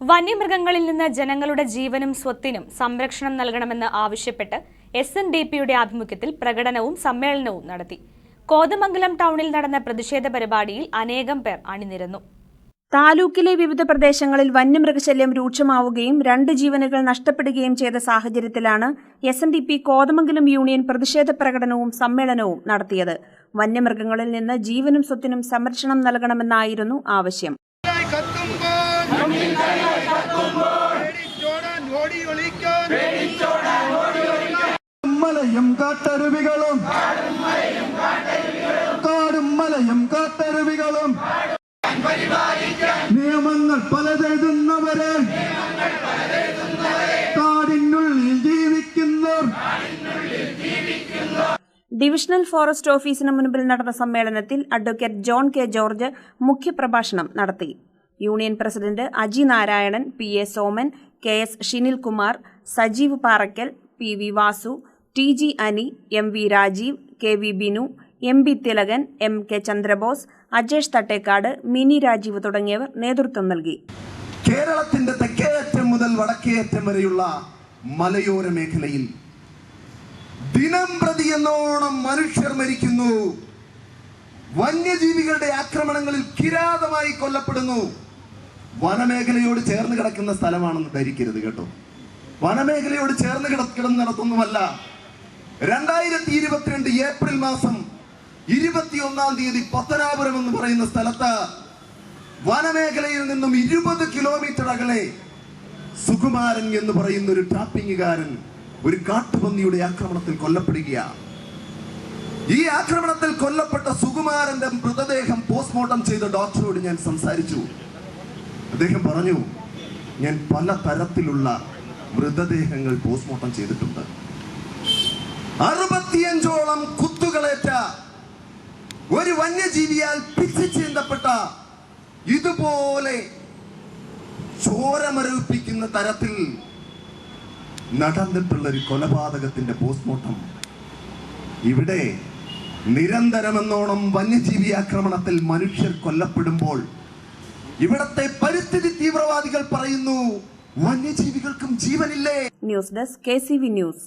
വന്യമൃഗങ്ങളിൽ നിന്ന് ജനങ്ങളുടെ ജീവനും സ്വത്തിനും സംരക്ഷണം നൽകണമെന്ന് ആവശ്യപ്പെട്ട് എസ് എൻ ഡി പിയുടെ ആഭിമുഖ്യത്തിൽ പ്രകടനവും സമ്മേളനവും നടത്തി. കോതമംഗലം ടൗണിൽ നടന്ന പ്രതിഷേധ പരിപാടിയിൽ അനേകം പേർ അണിനിരന്നു. താലൂക്കിലെ വിവിധ പ്രദേശങ്ങളിൽ വന്യമൃഗശല്യം രൂക്ഷമാവുകയും രണ്ട് ജീവനുകൾ നഷ്ടപ്പെടുകയും ചെയ്ത സാഹചര്യത്തിലാണ് S N D P Kothamangalam union പ്രതിഷേധ പ്രകടനവും സമ്മേളനവും നടത്തിയത്. വന്യമൃഗങ്ങളിൽ നിന്ന് ജീവനും സ്വത്തിനും സംരക്ഷണം നൽകണമെന്നായിരുന്നു ആവശ്യം. കത്തുമ്പോൾ പേടിച്ചോടാൻ ഓടി ഒളിക്കാൻ. മലയും കാട്ടരുവികളും. കാടും മലയും കാട്ടരുവികളും. നിയമങ്ങൾ പലതെഴുതുന്നവരെ കാടിനുള്ളിൽ ജീവിക്കുന്നവർ. ഡിവിഷണൽ ഫോറസ്റ്റ് ഓഫീസിന് മുൻപിൽ നടന്ന സമ്മേളനത്തിൽ അഡ്വക്കേറ്റ് ജോൺ കെ ജോർജ് മുഖ്യപ്രഭാഷണം നടത്തി. Union president Aji Narayanan P A Soman K S Shinilkumar Sajeev Paraykkal P V Vasu T G Ani M V Rajeev K V Binu M B Thilakan M K Chandrabose Ajesh Thattekkad Mini Rajeev തുടങ്ങിയവർ നേതൃത്വം നൽകി. കേരളത്തിന്റെ തെക്കേയറ്റം മുതൽ വടക്കേയറ്റം വരെയുള്ള മലയോര മേഖലയിൽ ദിനം പ്രതി എന്നോണം മനുഷ്യർ മരിക്കുന്നു. വന്യജീവികളുടെ ആക്രമണങ്ങളിൽ കിരാതമായി കൊല്ലപ്പെടുന്നു. വനമേഖലയോട് ചേർന്ന് കിടക്കുന്ന സ്ഥലമാണെന്ന് ധരിക്കരുത് കേട്ടോ. വനമേഖലയോട് ചേർന്ന് കിടക്കിടന്നിടത്തൊന്നുമല്ല രണ്ടായിരത്തി ഇരുപത്തിരണ്ട് ഏപ്രിൽ മാസം ഇരുപത്തിയൊന്നാം തീയതി പത്തനാപുരം എന്ന് പറയുന്ന സ്ഥലത്ത് വനമേഖലയിൽ നിന്നും ഇരുപത് കിലോമീറ്റർ അകലെ സുകുമാരൻ എന്ന് പറയുന്ന ഒരു ടാപ്പിംഗുകാരൻ ഒരു കാട്ടുപന്നിയുടെ ആക്രമണത്തിൽ കൊല്ലപ്പെടുകയാണ് ഈ ആക്രമണത്തിൽ കൊല്ലപ്പെട്ട സുകുമാരന്റെ മൃതദേഹം പോസ്റ്റ്മോർട്ടം ചെയ്ത ഡോക്ടറോട് ഞാൻ സംസാരിച്ചു. അദ്ദേഹം പറഞ്ഞു ഞാൻ പല തരത്തിലുള്ള മൃതദേഹങ്ങൾ പോസ്റ്റ്മോർട്ടം ചെയ്തിട്ടുണ്ട്. അറുപത്തിയഞ്ചോളം കുത്തുകളേറ്റ ഒരു വന്യജീവിയാൽ പിച്ചു ചീന്തപ്പെട്ട ഇതുപോലെ ചോരമരവിപ്പിക്കുന്ന തരത്തിൽ നടന്നിട്ടുള്ള ഒരു കൊലപാതകത്തിന്റെ പോസ്റ്റ്മോർട്ടം ഇവിടെ നിരന്തരമെന്നോണം വന്യജീവി ആക്രമണത്തിൽ മനുഷ്യർ കൊല്ലപ്പെടുമ്പോൾ ഇവിടത്തെ പരിസ്ഥിതി തീവ്രവാദികൾ പറയുന്നു വന്യജീവികൾക്കും ജീവനില്ലേ? News desk K news